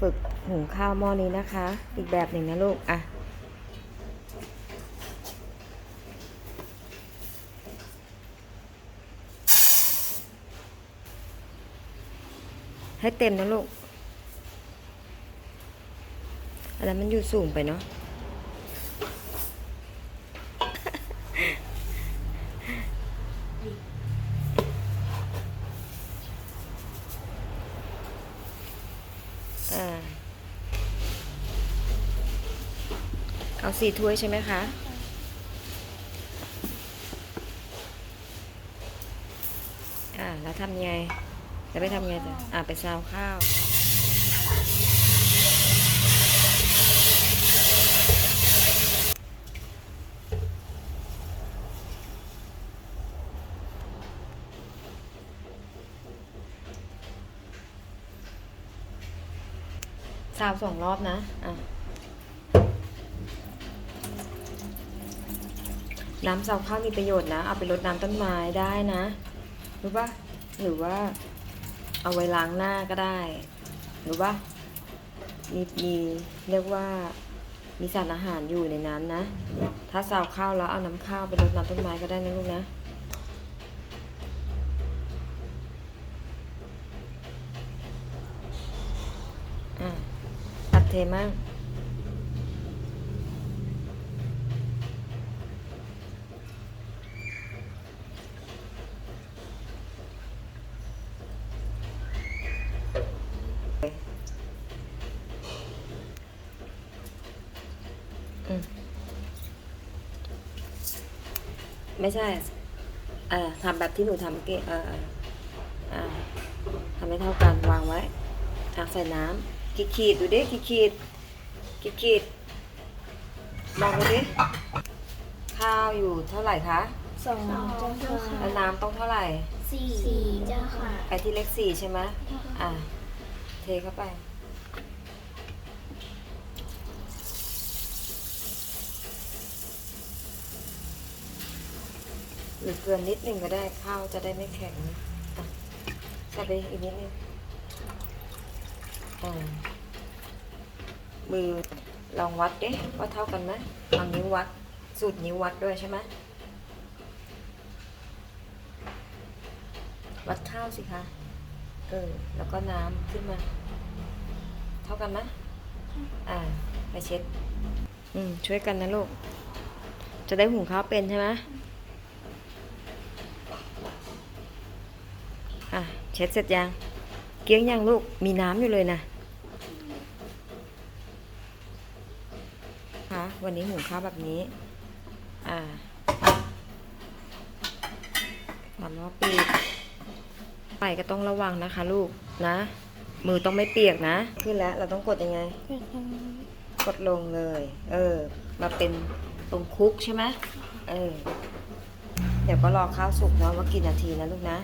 ฝึกหุงข้าวหม้อนี้นะคะ อีกแบบหนึ่งนะลูก อะ ให้เต็มนะลูกอะไรมันอยู่สูงไปเนาะ อ่า เอาสี่ถ้วยใช่ไหมคะ อ่า แล้วทำยังไง จะไปทำยังไงต่ออ่า ไปซาวข้าวซาวสองรอบนะ อะ น้ำซาวข้าวมีประโยชน์นะ เอาไปรดน้ำต้นไม้ได้นะรู้ปะหรือว่าเอาไว้ล้างหน้าก็ได้รู้ปะมีมีเรียกว่ามีสารอาหารอยู่ในนั้นนะ ถ้าซาวข้าวแล้วเอาน้ำข้าวไปรดน้ำต้นไม้ก็ได้นะลูกนะอะตัดเทมั่ง ไม่ใช่เอ่อทำแบบที่หนูทำเมื่อกี้เออเอออ่าทำให้เท่ากันวางไว้อะใส่น้ำขีดขีดๆดูดิขีดขีดขีดขีดๆมองดูดิข้าวอยู่เท่าไหร่คะสองเจ้าค่ะแล้วน้ำต้องเท่าไหร่สี่สี่เจ้าค่ะไปที่เลขสี่ใช่ไหมอะเทเข้าไป หรือเกลือนิดหนึ่งก็ได้ข้าวจะได้ไม่แข็งอะใส่ไปอีกนิดนึงอ่ามือลองวัดดิว่าเท่ากันไหมเอานิ้ววัดสูตรนิ้ววัดด้วยใช่ไหมวัดข้าวสิคะเออแล้วก็น้ำขึ้นมา เท่ากันไหมอ่าไปเช็ด อืมช่วยกันนะลูก จะได้หุงข้าวเป็นใช่ไหมอะ เช็ดเสร็จยัง เกี้ยงยังลูก มีน้ำอยู่เลยนะคะวันนี้หุงข้าวแบบนี้ อ่าฝาหม้อปิดไปก็ต้องระวังนะคะ ลูกนะ มือต้องไม่เปียกนะ ขึ้นแล้ว เราต้องกดยังไง กดลงเลย เออ มาเป็นตรงคุกใช่ไหมเออ เดี๋ยวก็รอข้าวสุกเนาะว่ากี่นาทีนะลูกนะ